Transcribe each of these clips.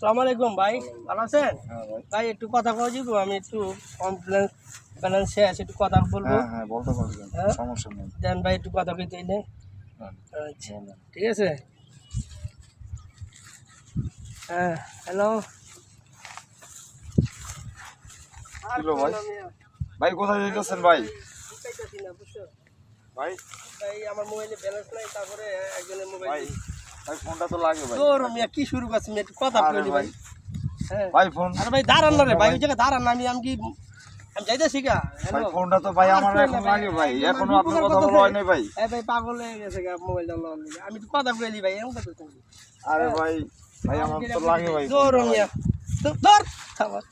সালাম আলাইকুম ভাই ভালো আছেন? হ্যাঁ ভাই। একটু কথা কওয়া যাব আমি একটু কমপ্লেন ব্যালেন্স শেষ একটু কথা বলব। হ্যাঁ হ্যাঁ বলতে পারবেন হ্যাঁ? সমস্যা নেই। দেন ভাই একটু কথা কইতে হ্যাঁ, আচ্ছা ঠিক আছে? হ্যাঁ হ্যালো কিলো ভাই? ভাই কোথায় যেতেছেন ভাই? ভাই। ভাই আমার মোবাইলে ব্যালেন্স নাই তারপরে একজনের মোবাইল ভাই ফোনটা তো লাগে ভাই। তোর মিয়া কি শুরু করছি আমি একটু কথা বলি ভাই। ভাই। হ্যাঁ। ভাই ফোন আরে ভাই দাঁড়ান না রে ভাই ওই জায়গায় দাঁড়ান না আমি আমি কি আমি যাইতেছি গা। ভাই ফোনটা তো ভাই আমার এখন ভাই, লাগে ভাই। আমার এখনও আপনার কথা কথা বলা হয় নাই ভাই। পাগল হয়ে গেছে গা মোবাইলটা লওয়ার লিগে। আমি তো কথা বলি ভাই এমন কথা আরে ভাই ভাই আমার তো লাগে ভাই ভাই। মিয়া। ধর, ধর। খাবার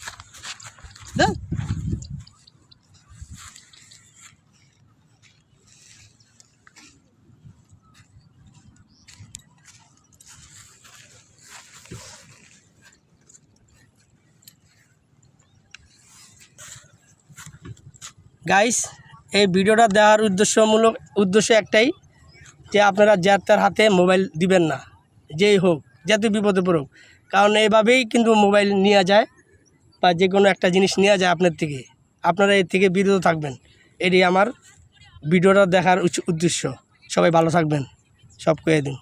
গাইস এই ভিডিওটা দেওয়ার উদ্দেশ্যমূলক উদ্দেশ্য একটাই যে আপনারা যার তার হাতে মোবাইল দিবেন না, যেই হোক যাতে বিপদে পড়ুক। কারণ এইভাবেই কিন্তু মোবাইল নেওয়া যায় বা যে কোনো একটা জিনিস নেওয়া যায় আপনার থেকে। আপনারা এর থেকে বিরত থাকবেন। এটি আমার ভিডিওটা দেখার উদ্দেশ্য। সবাই ভালো থাকবেন। সব কয়ে দিন।